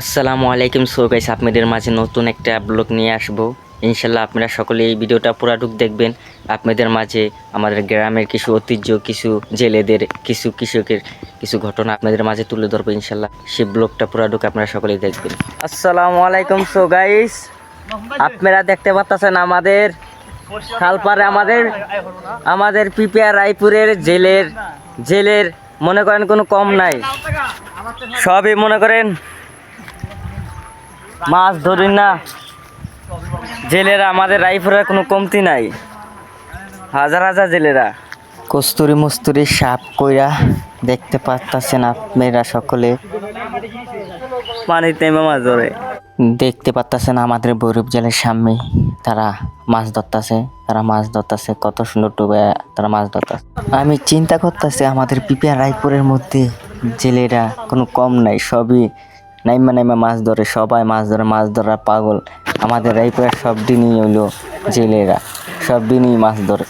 আসসালামু আলাইকুম। So guys আপনাদের মাঝে নতুন একটা ব্লগ নিয়ে আসব। ইনশাল্লাহ আপনারা সকলে এই ভিডিওটা পুরাটুক দেখবেন। আপনাদের মাঝে আমাদের গ্রামের কিছু ঐতিহ্য, কিছু জেলেদের, কিছু কৃষকের কিছু ঘটনা আপনাদের মাঝে তুলে ধরবো ইনশাল্লাহ। সেই ব্লগটা পুরাটুক আপনারা সকলেই দেখবেন। আসসালামু আলাইকুম। সো গাইস আপনারা দেখতে পাচ্ছেন আমাদের খালপারে আমাদের আমাদের পিপিয়া রায়পুরের জেলের জেলের মনে করেন কোনো কম নাই। সবই মনে করেন মাছ ধরি না। জেলেরা আমাদের রাইফুরের কোনো কমতি নাই। হাজার হাজার জেলেরা। কস্তুরি মস্তুরি সাপ কইরা দেখতে পাচ্ছেন আপনারা সকলে। পানিতে মাছ ধরে। দেখতে পাচ্ছেন আমাদের বৈরব জেলের সামনে তারা মাছ ধরতেছে তারা মাছ ধরতেছে কত সুন্দর ডুবে তারা মাছ ধরতেছে। আমি চিন্তা করতেছি আমাদের পিপিয়া রায়পুরের মধ্যে জেলেরা কোনো কম নাই সবই নাইমা নাইমা মাছ ধরে সবাই মাছ ধরে মাছ ধরা পাগল। আমাদের এই রায়পুরের সব দিনই হইল জেলেরা সব দিনই মাছ ধরে।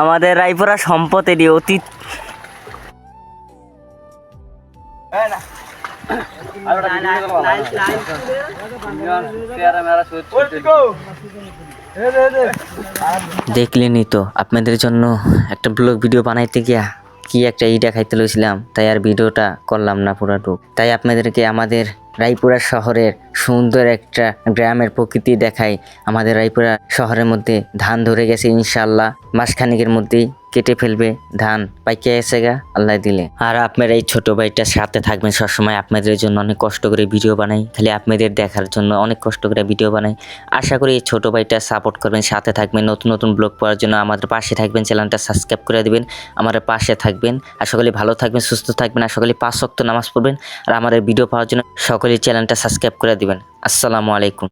আমাদের রায়পুরা সম্পদের অতীত দেখলেনই তো আপনাদের জন্য একটা ব্লগ ভিডিও বানাইতে গিয়া কি একটা ইটা খাইতে লইছিলাম তাই আর ভিডিওটা করলাম না পুরাটুক তাই আপনাদেরকে আমাদের রায়পুরা শহরের সুন্দর একটা গ্রামের প্রকৃতি দেখাই। আমাদের রায়পুরা শহরের মধ্যে ধান ধরে গেছে ইনশাল্লাহ মাসখানিকের মধ্যেই। কেটে ফেলবে, ধান পাইকে এসে গা, আল্লাহ দিলে। আর আপনারা এই ছোট ভাইটার সাথে থাকবেন সবসময়, আপনাদের জন্য অনেক কষ্ট করে ভিডিও বানাই। খালি আপনাদের দেখার জন্য অনেক কষ্ট করে ভিডিও বানাই। আশা করি এই ছোট ভাইটা সাপোর্ট করবেন, সাথে থাকবেন। নতুন নতুন ব্লগ পাওয়ার জন্য আমাদের পাশে থাকবেন, চ্যানেলটা সাবস্ক্রাইব করে দেবেন, আমাদের পাশে থাকবেন। আর সকলে ভালো থাকবেন, সুস্থ থাকবেন আর সকলে পাঁচ শক্ত নামাজ পড়বেন। আর আমাদের ভিডিও পাওয়ার জন্য সকলেই চ্যানেলটা সাবস্ক্রাইব করে দিবেন। আসসালামু আলাইকুম।